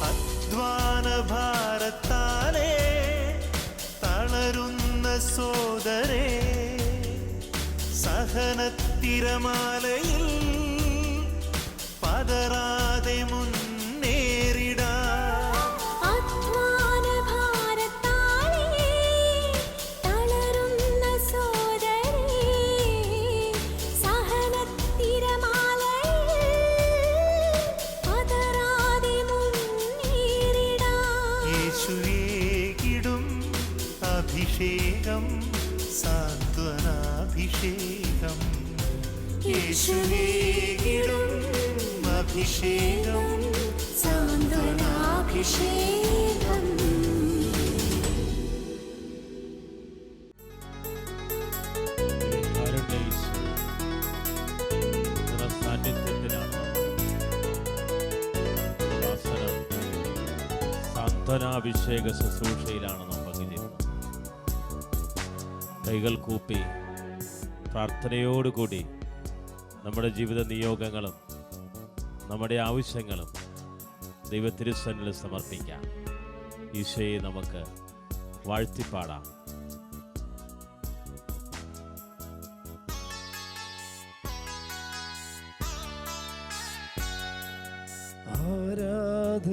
അധ്വാന ഭാരത്താലേ തളരുന്ന സോദരേ സഹനത്തിരമാലയിൽ പതറാതെ മുന്നേറിടാ യേശുവേകിടും അഭിഷേകം സാന്ത്വനാഭിഷേകം. സാന്ത്വനാഭിഷേക ശുശ്രൂഷയിലാണ് നാം പങ്കുചേരുന്നത് കൈകൾ കൂപ്പി പ്രാർത്ഥനയോടുകൂടി നമ്മുടെ ജീവിത നിയോഗങ്ങളും നമ്മുടെ ആവശ്യങ്ങളും ദൈവത്തിരുസന്നിൽ സമർപ്പിക്കാം. ഈശോയെ നമുക്ക് വാഴ്ത്തിപ്പാടാം.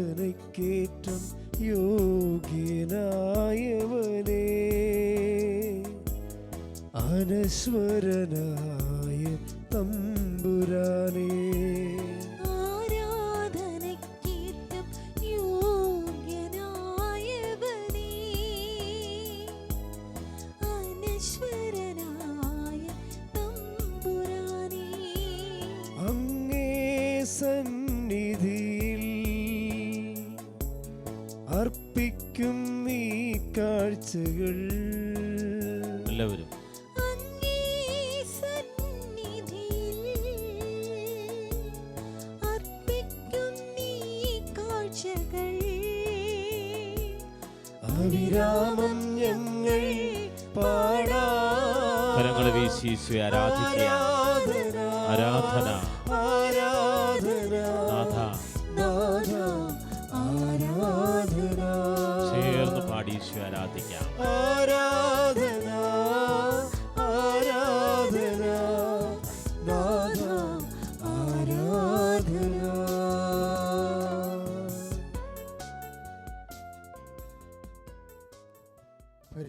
ആരാധനക്കേറ്റം യോഗ്യനായവനേ അനശ്വരനായ തമ്മ തമ്പുരാനേ. അങ്ങേ സന്നിധിയിൽ അർപ്പിക്കും നീ കാഴ്ചകൾ. എല്ലാവരും.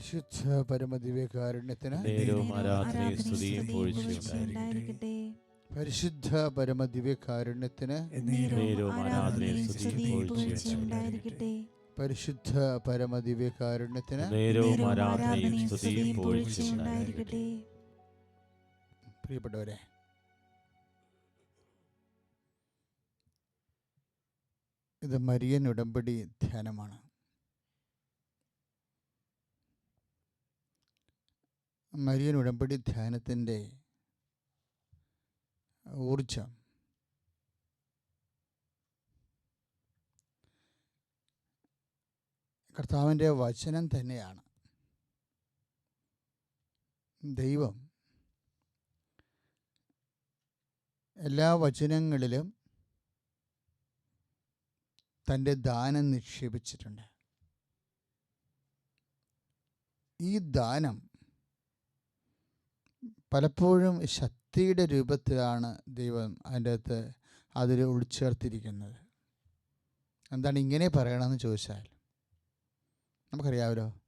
പരിശുദ്ധ പരമദിവ്യകാരുണ്യത്തിന് പരിശുദ്ധ പരമദിവ്യകാരുണ്യത്തിന് പരിശുദ്ധ പരമദിവ്യകാരുണ്യത്തിന് പ്രിയപ്പെട്ടവരെ ഇത് മരിയൻ ഉടമ്പടി ധ്യാനമാണ്. മരിയൻ ഉടമ്പടി ധ്യാനത്തിന്റെ ഊർജം കർത്താവിന്റെ വചനം തന്നെയാണ്. ദൈവം എല്ലാ വചനങ്ങളിലും തന്റെ ദാനം നിക്ഷേപിച്ചിട്ടുണ്ട്. ഈ ദാനം പലപ്പോഴും ശക്തിയുടെ രൂപത്തിലാണ് ദൈവം അതിന്റെ അകത്ത് അതിൽ ഉൾച്ചേർത്തിരിക്കുന്നത്. എന്താണ് ഇങ്ങനെ പറയണമെന്ന് ചോദിച്ചാൽ നമുക്കറിയാമല്ലോ.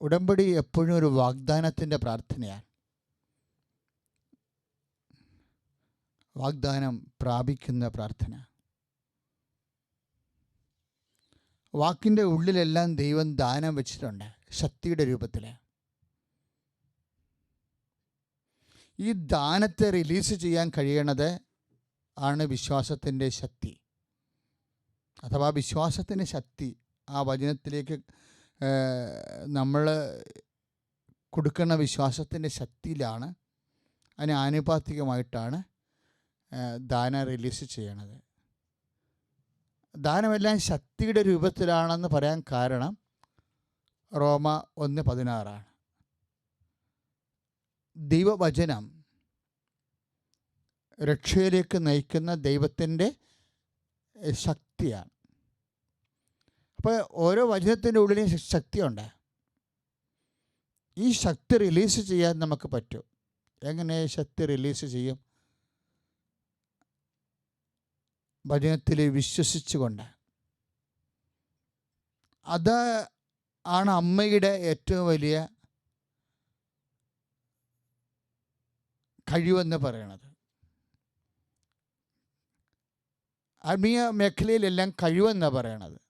ഉടമ്പടി എപ്പോഴും ഒരു വാഗ്ദാനത്തിന്റെ പ്രാർത്ഥനയാണ്. വാഗ്ദാനം പ്രാപിക്കുന്ന പ്രാർത്ഥന. വാക്കിന്റെ ഉള്ളിലെല്ലാം ദൈവം ദാനം വെച്ചിട്ടുണ്ട്. ശക്തിയുടെ രൂപത്തിൽ ഈ ദാനത്തെ റിലീസ് ചെയ്യാൻ കഴിയണത് ആണ് വിശ്വാസത്തിന്റെ ശക്തി. അഥവാ വിശ്വാസത്തിന്റെ ശക്തി ആ വചനത്തിലേക്ക് നമ്മൾ കൊടുക്കുന്ന വിശ്വാസത്തിന്റെ ശക്തിയിലാണ് അതിന് ആനുപാതികമായിട്ടാണ് ദാനം റിലീസ് ചെയ്യണത്. ദാനമെല്ലാം ശക്തിയുടെ രൂപത്തിലാണെന്ന് പറയാൻ കാരണം റോമ ഒന്ന് പതിനാറാണ്. ദൈവവചനം രക്ഷയിലേക്ക് നയിക്കുന്ന ദൈവത്തിന്റെ ശക്തിയാണ്. അപ്പോൾ ഓരോ വചനത്തിന്റെ ഉള്ളിലും ശക്തിയുണ്ട്. ഈ ശക്തി റിലീസ് ചെയ്യാൻ നമുക്ക് പറ്റും. എങ്ങനെ ശക്തി റിലീസ് ചെയ്യും? വചനത്തിൽ വിശ്വസിച്ചുകൊണ്ട്. അത് ആണ് അമ്മയുടെ ഏറ്റവും വലിയ കഴിവെന്ന് പറയണത്. ആത്മീയ മേഖലയിലെല്ലാം കഴിവെന്നാണ് പറയണത്.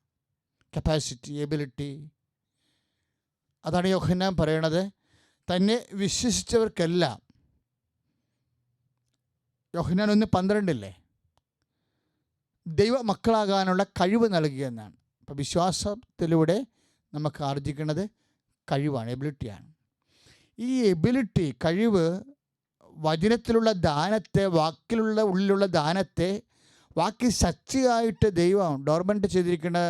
കപ്പാസിറ്റി എബിലിറ്റി അതാണ് യോഹന്നാൻ പറയണത്. തന്നെ വിശ്വസിച്ചവർക്കെല്ലാം യോഹന്നാൻ ഒന്ന് പന്ത്രണ്ടില്ലേ? ദൈവ മക്കളാകാനുള്ള കഴിവ് നൽകിയെന്നാണ്. അപ്പോൾ വിശ്വാസത്തിലൂടെ നമുക്ക് ആർജിക്കുന്നത് കഴിവാണ് എബിലിറ്റിയാണ് ഈ എബിലിറ്റി കഴിവ് വചനത്തിലുള്ള ദാനത്തെ വാക്കിലുള്ള ഉള്ളിലുള്ള ദാനത്തെ വാക്കി സച്ചിയായിട്ട് ദൈവം ഡോർമെന്റ് ചെയ്തിരിക്കുന്ന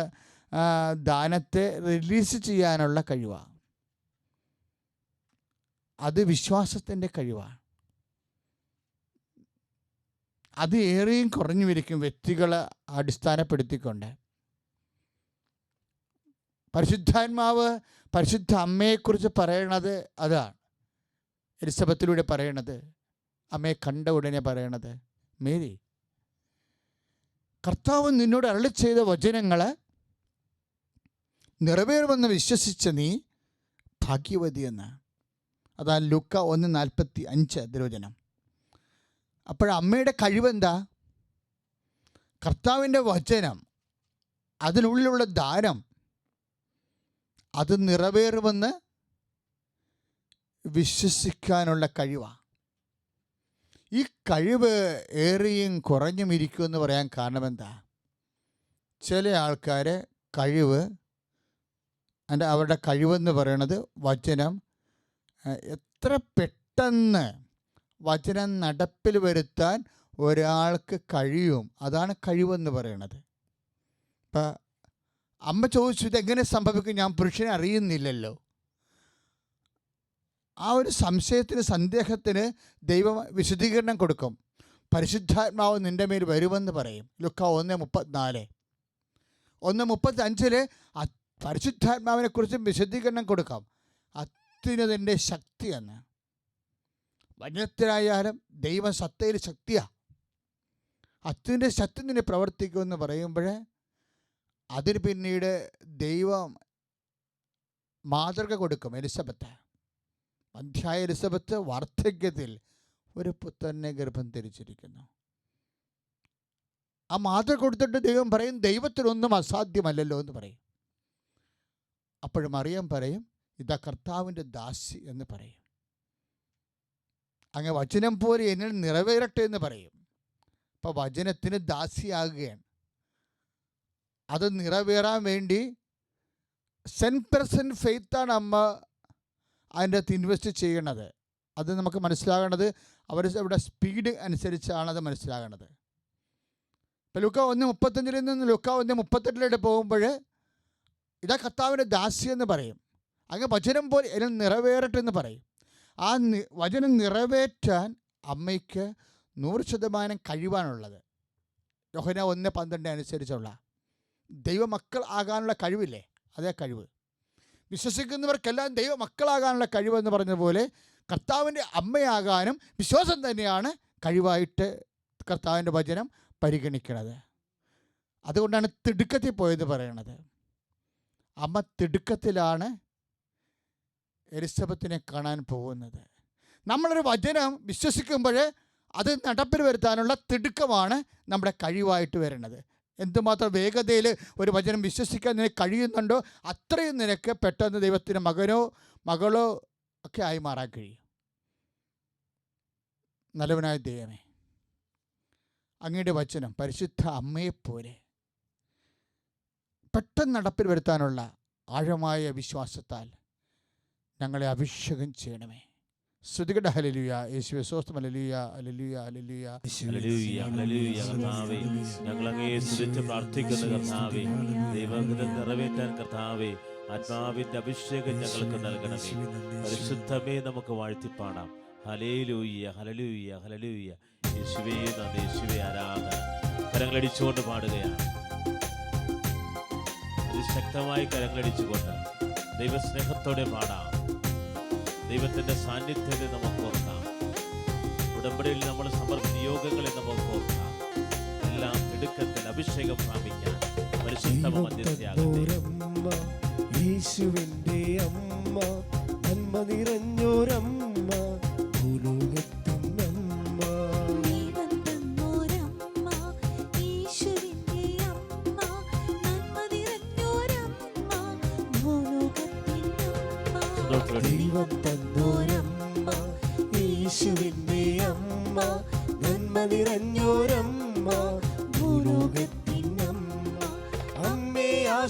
ദാനത്തെ റിലീസ് ചെയ്യാനുള്ള കഴിവാണ് അത് വിശ്വാസത്തിന്റെ കഴിവാണ് അത് ഏറെയും കുറഞ്ഞു വരിക്കും വ്യക്തികളെ അടിസ്ഥാനപ്പെടുത്തിക്കൊണ്ട്. പരിശുദ്ധാത്മാവ് പരിശുദ്ധ അമ്മയെക്കുറിച്ച് പറയണത് അതാണ്. എലിസബത്തിലൂടെ പറയണത് അമ്മയെ കണ്ട ഉടനെ പറയണത് മേരി കർത്താവ് നിന്നോട് അരളി ചെയ്ത വചനങ്ങൾ നിറവേറുമെന്ന് വിശ്വസിച്ച നീ ഭാഗ്യവതിയെന്ന് അതാ ലുക്ക ഒന്ന് നാൽപ്പത്തി അഞ്ച് തിരുവചനം അപ്പോഴമ്മയുടെ കഴിവെന്താ? കർത്താവിന്റെ വചനം അതിനുള്ളിലുള്ള ദാനം അത് നിറവേറുമെന്ന് വിശ്വസിക്കാനുള്ള കഴിവാണ് ഈ കഴിവ് ഏറിയും കുറഞ്ഞും ഇരിക്കുമെന്ന് പറയാൻ കാരണമെന്താ? ചില ആൾക്കാർ കഴിവ് അതിന്റെ അവരുടെ കഴിവെന്ന് പറയണത് വചനം എത്ര പെട്ടെന്ന് വചനം നടപ്പിൽ വരുത്താൻ ഒരാൾക്ക് കഴിയും. അതാണ് കഴിവെന്ന് പറയണത്. ഇപ്പം അമ്മ ചോദിച്ചു ഇതെങ്ങനെ സംഭവിക്കും? ഞാൻ പുരുഷനെ അറിയുന്നില്ലല്ലോ. ആ ഒരു സംശയത്തിന് സന്ദേഹത്തിന് ദൈവം വിശദീകരണം കൊടുക്കും. പരിശുദ്ധാത്മാവ് നിന്റെ മേൽ വരുമെന്ന് പറയും. ലുക്ക ഒന്ന് മുപ്പത്തിനാല്. ഒന്ന് മുപ്പത്തഞ്ചിൽ അ- പരിശുദ്ധാത്മാവിനെക്കുറിച്ചും വിശദീകരണം കൊടുക്കാം. അത്യുന്നതിന്റെ ശക്തിയെന്ന് വചനത്തിലായാലും ദൈവം സത്തയിൽ ശക്തിയാണ് അത്യുവിന്റെ ശക്തി നിന്നെ പ്രവർത്തിക്കുമെന്ന് പറയുമ്പോൾ അതിന് പിന്നീട് ദൈവം മാതൃക കൊടുക്കും എലിസബത്ത്. മധ്യായ എലിസബത്ത് വാർദ്ധക്യത്തിൽ ഒരു പുത്രനെ ഗർഭം ധരിച്ചിരിക്കുന്നു. ആ മാതൃക കൊടുത്തിട്ട് ദൈവം പറയും ദൈവത്തിനൊന്നും അസാധ്യമല്ലല്ലോ എന്ന് പറയും. അപ്പോഴും അറിയാൻ പറയും ഇതാ കർത്താവിന്റെ ദാസി എന്ന് പറയും. അങ്ങ് വചനം പോലെ എന്നിൽ നിറവേറട്ടെ എന്ന് പറയും. അപ്പോൾ വചനത്തിന് ദാസിയാകുകയാണ്. അത് നിറവേറാൻ വേണ്ടി സെൻ പെർസെന്റ് ഫെയ്ത്താണ് അമ്മ അതിന്റെ അകത്ത് ഇൻവെസ്റ്റ് ചെയ്യണത്. അത് നമുക്ക് മനസ്സിലാകേണ്ടത് അവർ അവിടെ സ്പീഡ് അനുസരിച്ചാണ് അത് മനസ്സിലാകേണ്ടത്. ഇപ്പം ലുക്ക ഒന്ന് മുപ്പത്തഞ്ചിൽ നിന്ന് ലുക്ക ഒന്ന് മുപ്പത്തെട്ടിലോട്ട് പോകുമ്പോൾ ഇതാ കർത്താവിന്റെ ദാസി എന്ന് പറയും. അങ്ങ് വചനം പോലെ എന്നെ നിറവേറട്ടെ എന്ന് പറയും. ആ വചനം നിറവേറ്റാൻ അമ്മയ്ക്ക് നൂറ് ശതമാനം കഴിവാണുള്ളത്. യോഹന ഒന്ന് പന്ത്രണ്ട് അനുസരിച്ചുള്ള. ദൈവമക്കൾ ആകാനുള്ള കഴിവില്ലേ? അതേ കഴിവ്. വിശ്വസിക്കുന്നവർക്കെല്ലാം ദൈവമക്കളാകാനുള്ള കഴിവെന്ന് പറഞ്ഞതുപോലെ കർത്താവിന്റെ അമ്മയാകാനും വിശ്വാസം തന്നെയാണ് കഴിവായിട്ട് കർത്താവിന്റെ വചനം പരിഗണിക്കുന്നത് അതുകൊണ്ടാണ് തിടുക്കത്തിൽ പോയത് പറയണത്. അമ്മ തിടുക്കത്തിലാണ് എലിസബത്തിനെ കാണാൻ പോകുന്നത്. നമ്മളൊരു വചനം വിശ്വസിക്കുമ്പോൾ അത് നടപ്പിൽ വരുത്താനുള്ള തിടുക്കമാണ് നമ്മുടെ കഴിവായിട്ട് വരുന്നത്. എന്തുമാത്രം വേഗതയിൽ ഒരു വചനം വിശ്വസിക്കാൻ നിനക്ക് കഴിയുന്നുണ്ടോ അത്രയും നിനക്ക് പെട്ടെന്ന് ദൈവത്തിന്റെ മകനോ മകളോ ഒക്കെ ആയി മാറാൻ കഴിയും. നല്ലവനായ ദൈവമേ അങ്ങയുടെ വചനം പരിശുദ്ധ അമ്മയെപ്പോലെ പെട്ടെന്ന് നടപ്പിൽ വരുത്താനുള്ള ആഴമായ വിശ്വാസത്താൽ ഞങ്ങളെ അഭിഷേകം ചെയ്യണമേ. ശ്രുതികട. ഹലലിയ യേശുവെ സ്വസ്ഥം. ഹലലുയ ഹലലുയ ഹലലുയ ഹല്ലേലൂയ, ഹല്ലേലൂയ, കർത്താവേ. ഞങ്ങൾ അങ്ങയെ സ്തുതിച്ച് പ്രാർത്ഥിക്കുന്ന കർത്താവേ. ദൈവഹിതം നിറവേറ്റാൻ കർത്താവേ. ആത്മാവിന്റെ അഭിഷേകം ഞങ്ങൾക്ക് നൽകണമേ. പരിശുദ്ധമേ നമുക്ക് വാഴ്ത്തിപ്പാടാം. ഹലേലൂയ്യ ഹലലൂയ്യ ഹലലൂയ്യ യേശുവേ നന്ദി യേശുവേ ആരാധന. കരങ്ങളടിച്ചുകൊണ്ട് പാടുകയാണ്. അതിശക്തമായി കരങ്ങളടിച്ചുകൊണ്ട് ദൈവസ്നേഹത്തോടെ പാടാം. ദൈവത്തിന്റെ സാന്നിധ്യത്തെ നമുക്ക് ഓർക്കാം. ഉടമ്പടിയിൽ നമ്മൾ സമർപ്പിച്ച യോഗങ്ങളെ നമുക്ക് ഓർക്കാം. എല്ലാം തിടുക്കത്തിൽ അഭിഷേകം പ്രാപിക്കാൻ പരിശുദ്ധ നിറഞ്ഞോരമ്മ.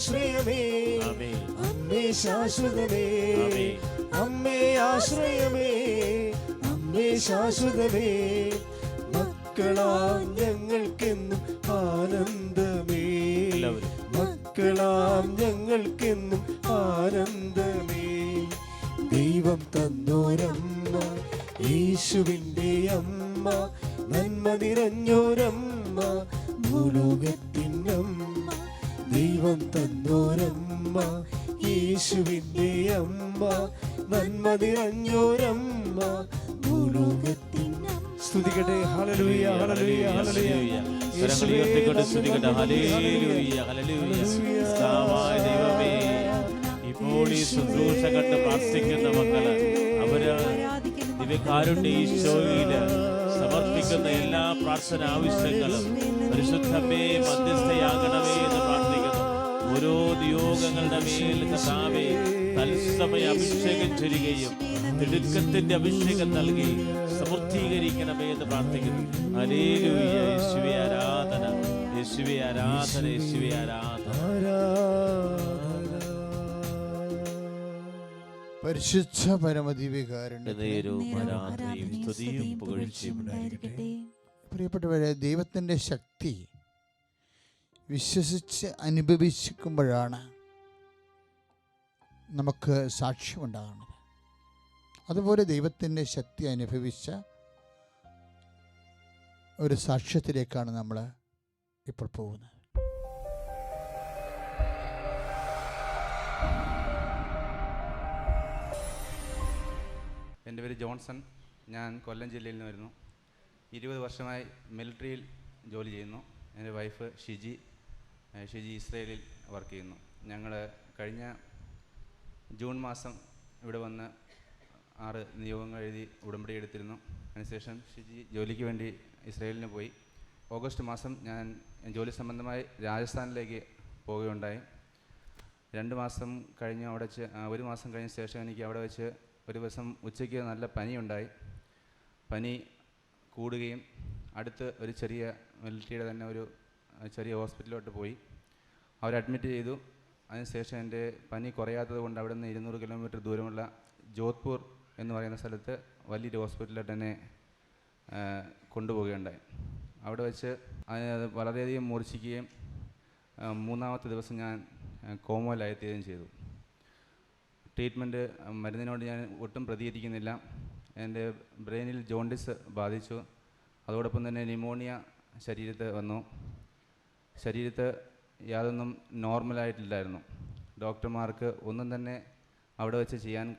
ആശ്രയമേ. അമ്മേ ശാശ്വതമേ. അമ്മേ ആശ്രയമേ. അമ്മേ ശാശ്വതമേ. മക്കളാം ഞങ്ങൾക്കെന്നും ആനന്ദമേ. മക്കളാം ഞങ്ങൾക്കെന്നും ആനന്ദമേ. ദൈവം തന്നോരമ്മ യേശുവിന്റെ അമ്മ നന്മ നിറഞ്ഞോരമ്മ ഭൂലോകത്തിനമ്മ. ദൈവം തന്നോരമ്മ യേശുവിന്റെ അമ്മ നന്മ നിറഞ്ഞോരമ്മ ഭൂലോകത്തിൻ സ്തുതിക്കട്ടെ ഉയർത്തിക്കൊണ്ട്. Hallelujah, hallelujah. കർത്താവായ ദൈവമേ ഇപ്പോൾ ഈ ശുശ്രൂഷ കണ്ട് പ്രാർത്ഥിക്കുന്ന മക്കൾ അവർ ദിവ്യകാരുണ്യ ഈശോയിൽ സമർപ്പിക്കുന്ന എല്ലാ പ്രാർത്ഥന ആവശ്യങ്ങളും പരിശുദ്ധമേ മധ്യസ്ഥയാകണമേ എന്ന് പ്രാർത്ഥിക്കുന്നു. ഓരോ നിയോഗങ്ങളുടെ മേൽ കഥാവെ തത്സമയ അഭിഷേകം ചൊരുകയും തിടുക്കത്തിന്റെ അഭിഷേകം നൽകി സമൃദ്ധീകരിക്കണമേ എന്ന് പ്രാർത്ഥിക്കുന്നു. ഹല്ലേലൂയ. യേശുവേ ആരാധന. യേശുവെ ആരാധന. യേശുവെ ആരാധന. പരിശുദ്ധ പരമദിവികാരുണ്യ ഉണ്ടായിരിക്കട്ടെ. പ്രിയപ്പെട്ടവരെ ദൈവത്തിന്റെ ശക്തി വിശ്വസിച്ച് അനുഭവിക്കുമ്പോഴാണ് നമുക്ക് സാക്ഷ്യമുണ്ടാകുന്നത്. അതുപോലെ ദൈവത്തിന്റെ ശക്തി അനുഭവിച്ച ഒരു സാക്ഷ്യത്തിലേക്കാണ് നമ്മൾ ഇപ്പോൾ പോകുന്നത്. എന്റെ പേര് ജോൺസൺ. ഞാൻ കൊല്ലം ജില്ലയിൽ നിന്ന് വരുന്നു. ഇരുപത് വർഷമായി മിലിറ്ററിയിൽ ജോലി ചെയ്യുന്നു. എന്റെ വൈഫ് ഷിജി. ഷിജി ഇസ്രയേലിൽ വർക്ക് ചെയ്യുന്നു. ഞങ്ങൾ കഴിഞ്ഞ ജൂൺ മാസം ഇവിടെ വന്ന് ആറ് നിയോഗങ്ങൾ എഴുതി ഉടമ്പടി എടുത്തിരുന്നു. അതിനുശേഷം ഷിജി ജോലിക്ക് വേണ്ടി ഇസ്രയേലിന് പോയി. ഓഗസ്റ്റ് മാസം ഞാൻ ജോലി സംബന്ധമായി രാജസ്ഥാനിലേക്ക് പോവുകയുണ്ടായി. രണ്ട് മാസം കഴിഞ്ഞ് അവിടെ വെച്ച് ഒരു മാസം കഴിഞ്ഞ ശേഷം എനിക്ക് അവിടെ വെച്ച് ഒരു ദിവസം ഉച്ചയ്ക്ക് നല്ല പനിയുണ്ടായി. പനി കൂടുകയും അടുത്ത് ഒരു ചെറിയ മിലിറ്ററിയുടെ തന്നെ ഒരു ചെറിയ ഹോസ്പിറ്റലിലോട്ട് പോയി. അവർ അഡ്മിറ്റ് ചെയ്തു. അതിനുശേഷം എന്റെ പനി കുറയാത്തത് കൊണ്ട് അവിടെ നിന്ന് ഇരുന്നൂറ് കിലോമീറ്റർ ദൂരമുള്ള ജോധ്പൂർ എന്ന് പറയുന്ന സ്ഥലത്ത് വലിയൊരു ഹോസ്പിറ്റലിലോട്ട് എന്നെ കൊണ്ടുപോകുകയുണ്ടായി അവിടെ വെച്ച് അതിന് അത് വളരെയധികം മൂർച്ഛിക്കുകയും മൂന്നാമത്തെ ദിവസം ഞാൻ കോമോയിലായിത്തീരുകയും ചെയ്തു. ട്രീറ്റ്മെന്റ് മരുന്നിനോട് ഞാൻ ഒട്ടും പ്രതികരിക്കുന്നില്ല. എന്റെ ബ്രെയിനിൽ ജോണ്ടിസ് ബാധിച്ചു. അതോടൊപ്പം തന്നെ ന്യൂമോണിയ ശരീരത്ത് വന്നു. ശരീരത്ത് യാതൊന്നും നോർമലായിട്ടില്ലായിരുന്നു ഡോക്ടർമാർക്ക് ഒന്നും തന്നെ അവിടെ വെച്ച് ചെയ്യാൻ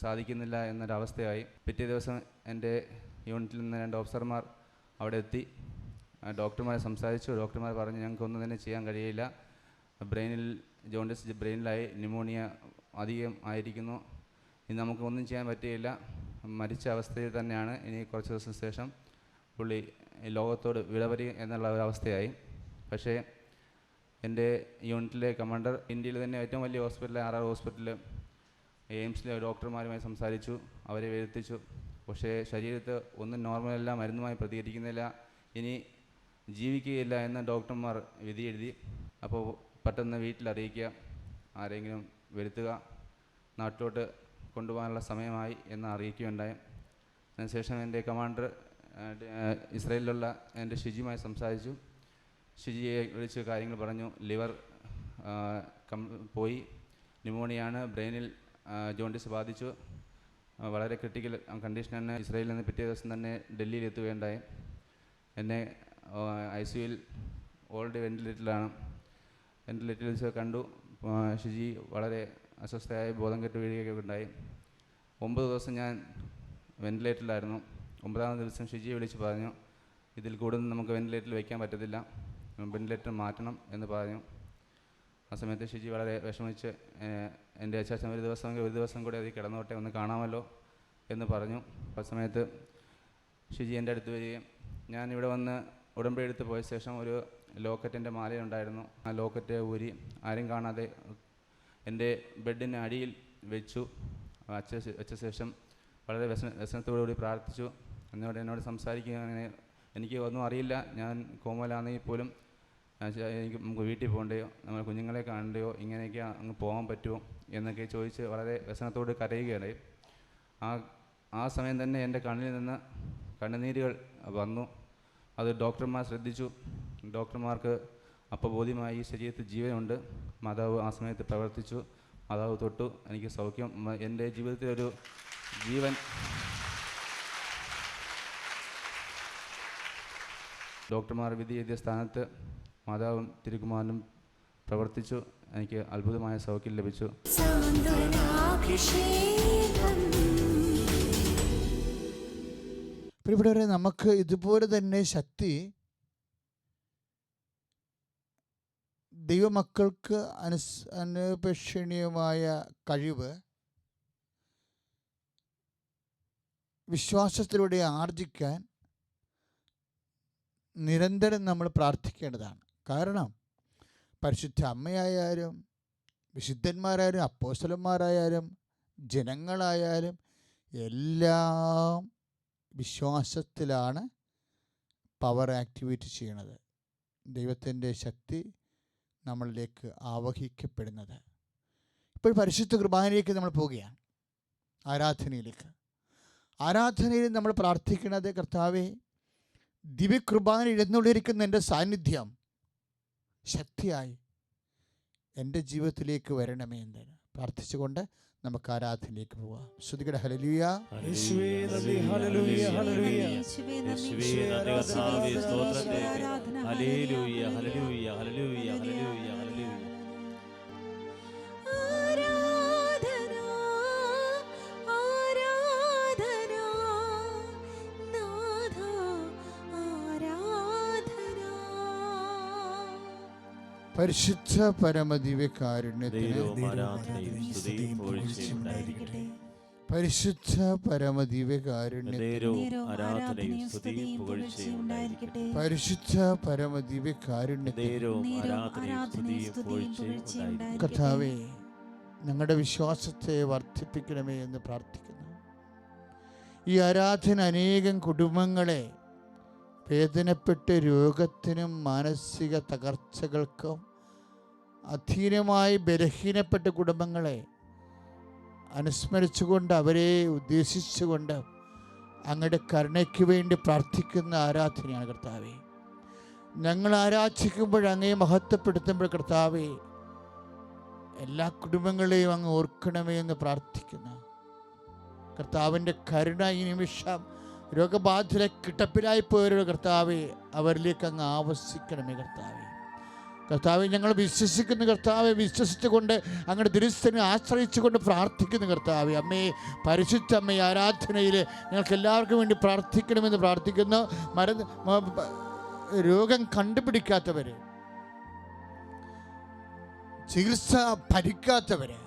സാധിക്കുന്നില്ല എന്നൊരവസ്ഥയായി. പിറ്റേ ദിവസം എന്റെ യൂണിറ്റിൽ നിന്ന് രണ്ട് ഓഫീസർമാർ അവിടെ എത്തി. ഡോക്ടർമാരെ സംസാരിച്ചു. ഡോക്ടർമാർ പറഞ്ഞു ഞങ്ങൾക്കൊന്നും തന്നെ ചെയ്യാൻ കഴിയില്ല. ബ്രെയിനിൽ ജോണ്ടിസ് ബ്രെയിനിലായി ന്യൂമോണിയ അധികം ആയിരിക്കുന്നു. ഇനി നമുക്ക് ഒന്നും ചെയ്യാൻ പറ്റുകയില്ല. മരിച്ച അവസ്ഥയിൽ തന്നെയാണ് ഇനി കുറച്ച് ദിവസം ശേഷം പുള്ളി ലോകത്തോട് വിട എന്നുള്ള ഒരു അവസ്ഥയായി. പക്ഷേ എന്റെ യൂണിറ്റിലെ കമാൻഡർ ഇന്ത്യയിലെ തന്നെ ഏറ്റവും വലിയ ഹോസ്പിറ്റൽ ആർ ആർ ഹോസ്പിറ്റലിൽ എയിംസിലെ ഡോക്ടർമാരുമായി സംസാരിച്ചു അവരെ വരുത്തിച്ചു പക്ഷേ ശരീരത്ത് ഒന്നും നോർമലല്ല മരുന്നുമായി പ്രതികരിക്കുന്നില്ല ഇനി ജീവിക്കുകയില്ല എന്ന് ഡോക്ടർമാർ വിധി എഴുതി അപ്പോൾ പെട്ടെന്ന് വീട്ടിൽ അറിയിക്കുക ആരെങ്കിലും വരുത്തുക നാട്ടിലോട്ട് കൊണ്ടുപോകാനുള്ള സമയമായി എന്ന് അറിയിക്കുകയുണ്ടായി. അതിനുശേഷം എന്റെ കമാൻഡർ ഇസ്രയേലിലുള്ള എന്റെ ഷിജിയുമായി സംസാരിച്ചു. ഷിജിയെ വിളിച്ച് കാര്യങ്ങൾ പറഞ്ഞു. ലിവർ പോയി. ന്യൂമോണിയാണ് ബ്രെയിനിൽ ജോണ്ടിസ് ബാധിച്ചു. വളരെ ക്രിട്ടിക്കൽ കണ്ടീഷനാണ് ഇസ്രയേലിൽ നിന്ന് പിറ്റേ ദിവസം തന്നെ ഡൽഹിയിൽ എത്തുകയുണ്ടായി. എന്നെ ഐ സിയുയിൽ ഓൾഡ് വെന്റിലേറ്ററിലാണ് വെന്റിലേറ്ററിൽ വെച്ച് കണ്ടു ശുചി വളരെ അസ്വസ്ഥയായി ബോധം കെട്ട് വീഴുകയൊക്കെ ഉണ്ടായി. ഒമ്പത് ദിവസം ഞാൻ വെന്റിലേറ്ററിലായിരുന്നു ഒമ്പതാം ദിവസം ഷിജിയെ വിളിച്ച് പറഞ്ഞു ഇതിൽ കൂടുതൽ നമുക്ക് വെന്റിലേറ്ററിൽ വയ്ക്കാൻ പറ്റത്തില്ല. വെന്റിലേറ്റർ മാറ്റണം എന്ന് പറഞ്ഞു. ആ സമയത്ത് ഷിജി വളരെ വിഷമിച്ച് എന്റെ അച്ചാച്ചൻ ഒരു ദിവസം ഒരു ദിവസം കൂടി അത് കിടന്നോട്ടെ ഒന്ന് കാണാമല്ലോ എന്ന് പറഞ്ഞു. ആ സമയത്ത് ഷിജി എന്റെ അടുത്ത് വരികയും ഞാൻ ഇവിടെ വന്ന് ഉടമ്പടി എടുത്ത് പോയ ശേഷം ഒരു ലോക്കറ്റിന്റെ മാലയുണ്ടായിരുന്നു. ആ ലോക്കറ്റ് ഊരി ആരും കാണാതെ എന്റെ ബെഡിന്റെ അടിയിൽ വെച്ചു. വച്ച വെച്ച ശേഷം വളരെ വ്യസന വ്യസനത്തോടുകൂടി പ്രാർത്ഥിച്ചു. എന്നോട് എന്നോട് സംസാരിക്കുക അങ്ങനെ എനിക്ക് ഒന്നും അറിയില്ല. ഞാൻ കോമലാണെങ്കിൽ പോലും എനിക്ക് നമുക്ക് വീട്ടിൽ പോകണ്ടയോ? നമ്മുടെ കുഞ്ഞുങ്ങളെ കാണണ്ടയോ? ഇങ്ങനെയൊക്കെ അങ്ങ് പോകാൻ പറ്റുമോ? എന്നൊക്കെ ചോദിച്ച് വളരെ വ്യസനത്തോട് കരയുകയാണ്. ആ ആ സമയം തന്നെ എന്റെ കണ്ണിൽ നിന്ന് കണ്ണുനീരുകൾ വന്നു. അത് ഡോക്ടർമാർ ശ്രദ്ധിച്ചു. ഡോക്ടർമാർക്ക് അപ്പോൾ ബോധ്യമായി ഈ ശരീരത്തിൽ ജീവനുണ്ട്. മാതാവ് ആ സമയത്ത് പ്രവർത്തിച്ചു. മാതാവ് തൊട്ടു. എനിക്ക് സൗഖ്യം. എന്റെ ജീവിതത്തിലൊരു ജീവൻ. ഡോക്ടർമാർ വിധി എഴുതിയ സ്ഥാനത്ത് മാതാവും തിരുക്കുമാരനും പ്രവർത്തിച്ചു. എനിക്ക് അത്ഭുതമായ സൗഖ്യം ലഭിച്ചു. പ്രിയപ്പെട്ടവരെ നമുക്ക് ഇതുപോലെ തന്നെ ശക്തി ദൈവമക്കൾക്ക് അനുസ് അനുപേക്ഷണീയമായ കഴിവ് വിശ്വാസത്തിലൂടെ ആർജിക്കാൻ നിരന്തരം നമ്മൾ പ്രാർത്ഥിക്കേണ്ടതാണ്. കാരണം പരിശുദ്ധ അമ്മയായാലും വിശുദ്ധന്മാരായാലും അപ്പോസ്തലന്മാരായാലും ജനങ്ങളായാലും എല്ലാം വിശ്വാസത്തിലാണ് പവർ ആക്ടിവേറ്റ് ചെയ്യണത്. ദൈവത്തിന്റെ ശക്തി നമ്മളിലേക്ക് ആവഹിക്കപ്പെടുന്നത്. ഇപ്പോൾ പരിശുദ്ധ കുർബാനയിലേക്ക് നമ്മൾ പോവുകയാണ്. ആരാധനയിലേക്ക്. ആരാധനയിൽ നമ്മൾ പ്രാർത്ഥിക്കുന്നത് കർത്താവെ ദിവ്യകുർബാന എഴുന്നള്ളിരിക്കുന്ന എന്റെ സാന്നിധ്യം ശക്തിയായി എന്റെ ജീവിതത്തിലേക്ക് വരണമേ എന്ന് പ്രാർത്ഥിച്ചുകൊണ്ട് നമുക്ക് ആരാധനയിലേക്ക് പോവാം. ശ്രുതികട ഹലലിയ യേശുവേ നന്ദി, ഹല്ലേലൂയ, പരിശുദ്ധ പരമദിവ്യകാരുണ്യത്തിന് പരിശുദ്ധ പരമദിവ്യകാരുണ്യത്തിന് പരിശുദ്ധ പരമദിവ്യകാരുണ്യത്തിന് ഉണ്ടായിരിക്കട്ടെ. ഞങ്ങളുടെ വിശ്വാസത്തെ വർദ്ധിപ്പിക്കണമേ എന്ന് പ്രാർത്ഥിക്കുന്നു. ഈ ആരാധന അനേകം കുടുംബങ്ങളെ വേദനപ്പെട്ട് രോഗത്തിനും മാനസിക തകർച്ചകൾക്കും അധീനമായി ബലഹീനപ്പെട്ട കുടുംബങ്ങളെ അനുസ്മരിച്ചുകൊണ്ട് അവരെ ഉദ്ദേശിച്ചുകൊണ്ട് അങ്ങയുടെ കരുണയ്ക്ക് വേണ്ടി പ്രാർത്ഥിക്കുന്ന ആരാധനയാണ് കർത്താവേ. ഞങ്ങൾ ആരാധിക്കുമ്പോൾ അങ്ങേ മഹത്വപ്പെടുത്തുമ്പോൾ കർത്താവേ എല്ലാ കുടുംബങ്ങളെയും അങ്ങ് ഓർക്കണമേ എന്ന് പ്രാർത്ഥിക്കുന്നു. കർത്താവിന്റെ കരുണ ഈ നിമിഷം രോഗബാധിതരെ കിട്ടപ്പിലായി പോയവരുടെ കർത്താവെ അവരിലേക്ക് അങ്ങ് ആവസിക്കണമേ കർത്താവെ. കർത്താവെ ഞങ്ങൾ വിശ്വസിക്കുന്ന കർത്താവെ വിശ്വസിച്ചുകൊണ്ട് അങ്ങയുടെ ദുരിസ്ഥനെ ആശ്രയിച്ചുകൊണ്ട് പ്രാർത്ഥിക്കുന്നു കർത്താവെ. അമ്മയെ പരിശുദ്ധ അമ്മയെ ആരാധനയിൽ ഞങ്ങൾക്ക് എല്ലാവർക്കും വേണ്ടി പ്രാർത്ഥിക്കണമെന്ന് പ്രാർത്ഥിക്കുന്നു. മരുന്ന് മ- പ- രോഗം കണ്ടുപിടിക്കാത്തവർ ചികിത്സ ഭരിക്കാത്തവര്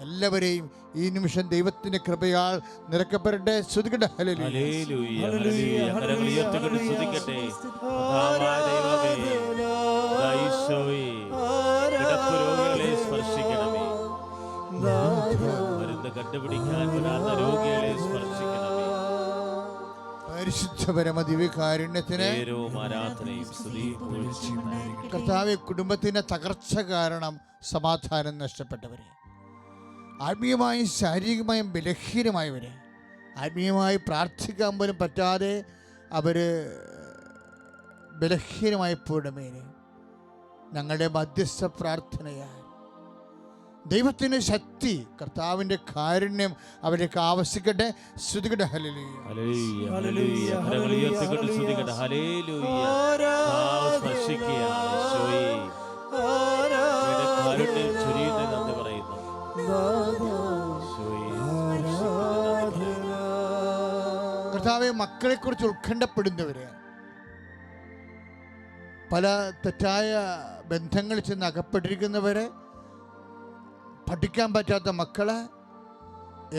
എല്ലാവരെയും ഈ നിമിഷം ദൈവത്തിന്റെ കൃപയാൽ നിരക്കപ്പെടട്ടെ ഈശോയെ, സ്പർശിക്കണമേ. മരുന്ന് കണ്ടുപിടിക്കാൻ വരാത്ത രോഗികളെ സ്പർശിക്കണമേ. കർത്താവ് കുടുംബത്തിന്റെ തകർച്ച കാരണം സമാധാനം നഷ്ടപ്പെട്ടവര്. ആത്മീയമായും ശാരീരികമായും ബലഹീനമായവർ ആത്മീയമായി പ്രാർത്ഥിക്കാൻ പോലും പറ്റാതെ അവർ ബലഹീനമായപ്പോഴുടെ മേലെ ഞങ്ങളുടെ മധ്യസ്ഥ പ്രാർത്ഥനയാൽ. ദൈവത്തിന്റെ ശക്തി കർത്താവിന്റെ കാരുണ്യം അവരേക്ക് ആവശ്യിക്കട്ടെ ശ്രുതികട്ടെ ഹല്ലേലൂയ. കർത്താവെ മക്കളെക്കുറിച്ച് ഉത്കണ്ഠപ്പെടുന്നവര്. പല തെറ്റായ ബന്ധങ്ങളിൽ ചെന്ന് അകപ്പെട്ടിരിക്കുന്നവരെ പഠിക്കാൻ പറ്റാത്ത മക്കളെ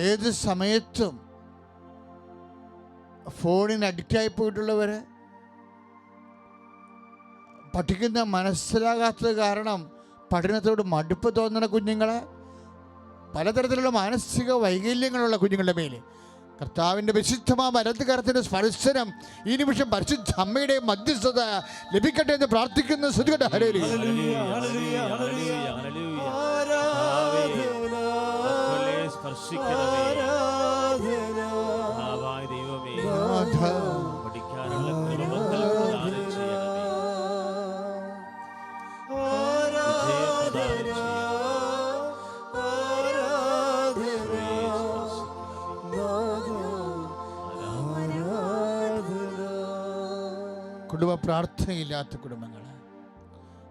ഏത് സമയത്തും ഫോണിന് അഡിക്റ്റായി പോയിട്ടുള്ളവരെ പഠിക്കുന്ന മനസ്സിലാകാത്തത് കാരണം പഠനത്തോട് മടുപ്പ് തോന്നുന്ന കുഞ്ഞുങ്ങളെ പലതരത്തിലുള്ള മാനസിക വൈകല്യങ്ങളുള്ള കുഞ്ഞുങ്ങളുടെ മേലെ. കർത്താവിന്റെ വിശുദ്ധമായ വലത് കരത്തിന്റെ സ്പർശനം ഈ നിമിഷം പരിശുദ്ധ അമ്മയുടെ മധ്യസ്ഥത ലഭിക്കട്ടെ എന്ന് പ്രാർത്ഥിക്കുന്ന. ശ്രുതികട്ട മക്കളെ സ്പർശിക്കണമേ ദൈവമേ കുടുംബ പ്രാർത്ഥനയില്ലാത്ത കുടുംബങ്ങൾ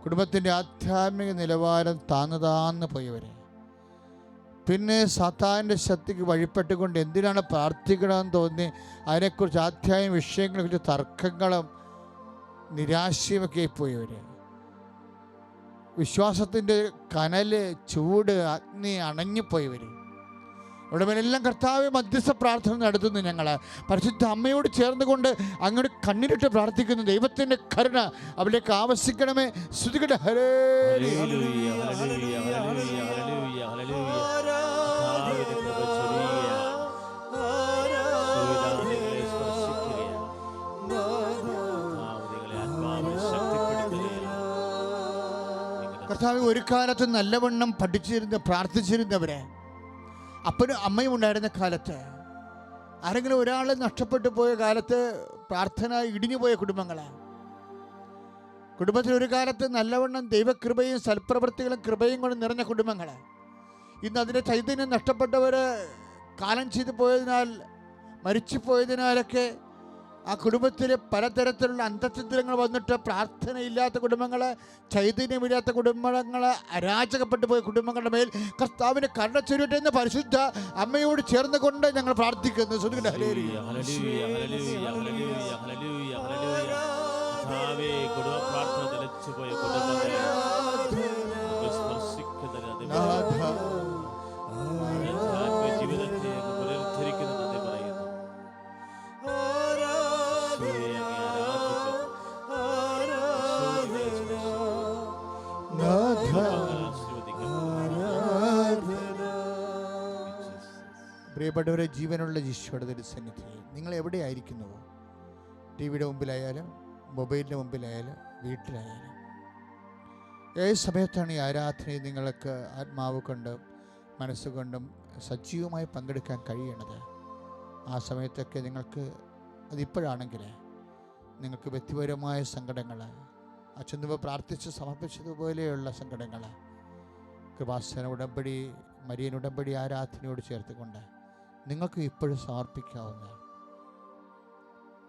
കുടുംബത്തിന്റെ ആധ്യാത്മിക നിലവാരം താന്നു താന്ന് പോയവർ പിന്നെ സത്താന്റെ ശക്തിക്ക് വഴിപ്പെട്ടുകൊണ്ട് എന്തിനാണ് പ്രാർത്ഥിക്കണമെന്ന് തോന്നി അതിനെക്കുറിച്ച് വിഷയങ്ങളെ വിഷയങ്ങളെക്കുറിച്ച് തർക്കങ്ങളും നിരാശയുമൊക്കെ പോയവർ വിശ്വാസത്തിന്റെ കനൽ ചൂട് അഗ്നി അണഞ്ഞുപോയവർ ഇവിടെ മേലെല്ലാം കർത്താവ് മധ്യസ്ഥ പ്രാർത്ഥന നടത്തുന്നു ഞങ്ങൾ പരിശുദ്ധ അമ്മയോട് ചേർന്നുകൊണ്ട് അങ്ങോട്ട് കണ്ണിലിട്ട് പ്രാർത്ഥിക്കുന്നു. ദൈവത്തിന്റെ കരുണ അവരിലേക്ക് ആവശ്യിക്കണമേ. ശ്രുതികട ഹരേ കർത്താവ് ഒരു കാലത്ത് നല്ലവണ്ണം പഠിച്ചിരുന്ന പ്രാർത്ഥിച്ചിരുന്നവരെ അപ്പനും അമ്മയും ഉണ്ടായിരുന്ന കാലത്ത് ആരെങ്കിലും ഒരാൾ നഷ്ടപ്പെട്ടു പോയ കാലത്ത് പ്രാർത്ഥന ഇടിഞ്ഞു പോയ കുടുംബങ്ങളെ. കുടുംബത്തിൽ ഒരു കാലത്ത് നല്ലവണ്ണം ദൈവകൃപയും സൽപ്രവൃത്തികളും കൃപയും കൊണ്ട് നിറഞ്ഞ കുടുംബങ്ങളെ. ഇന്ന് അതിന്റെ ചൈതന്യം നഷ്ടപ്പെട്ടവർ കാലം ചെയ്തു പോയതിനാൽ മരിച്ചു പോയതിനാലൊക്കെ ആ കുടുംബത്തിൽ പലതരത്തിലുള്ള അന്തചിത്രങ്ങൾ വന്നിട്ട് പ്രാർത്ഥനയില്ലാത്ത കുടുംബങ്ങൾ ചൈതന്യമില്ലാത്ത കുടുംബങ്ങൾ അരാജകപ്പെട്ടു പോയ കുടുംബങ്ങളുടെ മേൽ കർത്താവിന് കരുണ ചുരുട്ടെന്ന് പരിശുദ്ധ അമ്മയോട് ചേർന്ന് കൊണ്ട് ഞങ്ങൾ പ്രാർത്ഥിക്കുന്നു. കുടുംബ പ്രാർത്ഥന പ്രിയപ്പെട്ടവരെ ജീവനുള്ള ഈശോയുടെ തിരുസന്നിധി നിങ്ങൾ എവിടെയായിരിക്കുന്നുവോ ടി വിയുടെ മുമ്പിലായാലും മൊബൈലിന്റെ മുമ്പിലായാലും വീട്ടിലായാലും. ഏത് സമയത്താണ് ഈ ആരാധനയിൽ നിങ്ങൾക്ക് ആത്മാവ് കൊണ്ടും മനസ്സുകൊണ്ടും സജീവമായി പങ്കെടുക്കാൻ കഴിയണത് ആ സമയത്തൊക്കെ നിങ്ങൾക്ക് അതിപ്പോഴാണെങ്കിൽ നിങ്ങൾക്ക് വ്യക്തിപരമായ സങ്കടങ്ങൾ അച്ഛൻ മുമ്പ് പ്രാർത്ഥിച്ച് സമർപ്പിച്ചതുപോലെയുള്ള സങ്കടങ്ങൾ കൃപാസന ഉടമ്പടി മരിയൻ ഉടമ്പടി ആരാധനയോട് ചേർത്തുകൊണ്ട് നിങ്ങൾക്ക് ഇപ്പോഴും സമർപ്പിക്കാവുന്നതാണ്.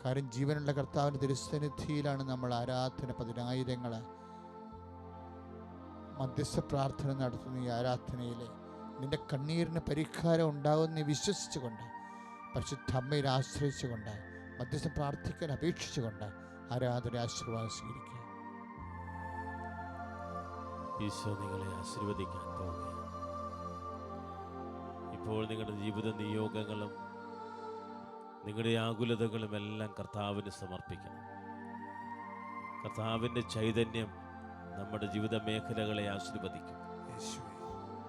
കാര്യം ജീവനുള്ള കർത്താവിന്റെ തിരുസന്നിധിയിലാണ് നമ്മൾ ആരാധന പതിനായിരങ്ങൾ മധ്യസ്ഥ പ്രാർത്ഥന നടത്തുന്ന ഈ ആരാധനയിൽ നിന്റെ കണ്ണീരിന് പരിഹാരം ഉണ്ടാകുമെന്ന് വിശ്വസിച്ചുകൊണ്ട് പരിശുദ്ധ അമ്മയിൽ ആശ്രയിച്ചുകൊണ്ട് മധ്യസ്ഥ പ്രാർത്ഥിക്കാൻ അപേക്ഷിച്ചുകൊണ്ട് ആരാധന ആശീർവാദം സ്വീകരിക്കുക ഈശോ നിങ്ങളെ ആശീർവദിക്കാൻ പോവുകയാണ് ഇപ്പോൾ നിങ്ങളുടെ ജീവിത നിയോഗങ്ങളും നിങ്ങളുടെ ആകുലതകളും എല്ലാം കർത്താവിന് സമർപ്പിക്കണം. കർത്താവിന്റെ ചൈതന്യം നമ്മുടെ ജീവിത മേഖലകളെ ആശീർവദിക്കും.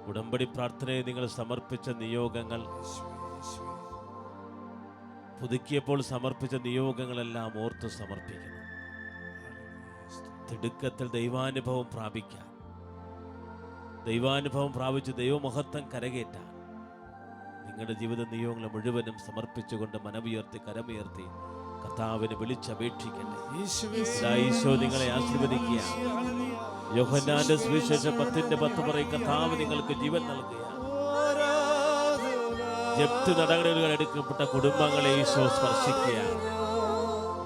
ഉടമ്പടി പ്രാർത്ഥനയെ നിങ്ങൾ സമർപ്പിച്ച നിയോഗങ്ങൾ പുതുക്കിയപ്പോൾ സമർപ്പിച്ച നിയോഗങ്ങളെല്ലാം ഓർത്ത് സമർപ്പിക്കണം. തിടുക്കത്തിൽ ദൈവാനുഭവം പ്രാപിക്കാം. ദൈവാനുഭവം പ്രാപിച്ച് ദൈവമഹത്വം കരകയറ്റാൻ നിങ്ങളുടെ ജീവിത നിയോഗങ്ങൾ മുഴുവനും സമർപ്പിച്ചുകൊണ്ട് മനമുയർത്തി കരമുയർത്തി കർത്താവിന് വിളിച്ചപേക്ഷിക്കട്ടെ. ഈശോ നിങ്ങളെ ആശീർവദിക്കുക. യോഹന്നാന്റെ സുവിശേഷം പത്തിന്റെ പത്ത് പറയും കർത്താവ് നിങ്ങൾക്ക് ജീവൻ നൽകുക. ജപ്തി നടപടികൾ എടുക്കപ്പെട്ട കുടുംബങ്ങളെ ഈശോ സ്പർശിക്കുക.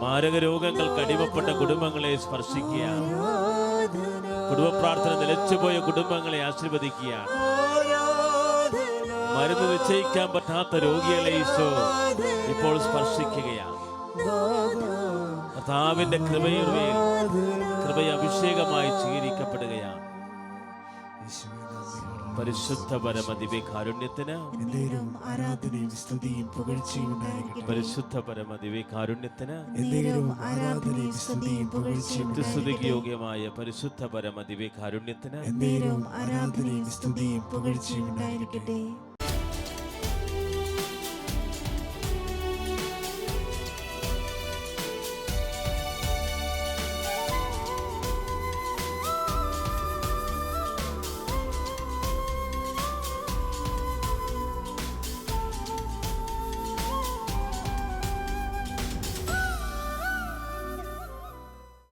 മാരക രോഗങ്ങൾക്ക് അടിമപ്പെട്ട കുടുംബങ്ങളെ സ്പർശിക്കുക. കുടുംബ പ്രാർത്ഥന നിലച്ചുപോയ കുടുംബങ്ങളെ ആശീർവദിക്കുക. മരുന്ന് നിശ്ചയിക്കാൻ പറ്റാത്ത രോഗികളെ ഈശോ? ഇപ്പോൾ സ്പർശിക്കുകയാണ്. കർത്താവിന്റെ കൃപയുടെ മേൽ കൃപ അഭിഷേകമായി സ്വീകരിക്കപ്പെടുകയാണ്. പരിശുദ്ധ പരമ ദിവ്യകാരുണ്യത്തിന് എന്നേരും ആരാധനയും സ്തുതിയും പുകഴ്ചയും പരിശുദ്ധ പരമ ദിവ്യകാരുണ്യത്തിന് എന്നേരും ആരാധനയും സ്തുതിയും പുകഴ്ചയും യോഗ്യമായ പരിശുദ്ധ പരമ ദിവ്യകാരുണ്യത്തിന് എന്നേരും ആരാധനയും സ്തുതിയും പുകഴ്ചയും ഉണ്ടായിരിക്കട്ടെ.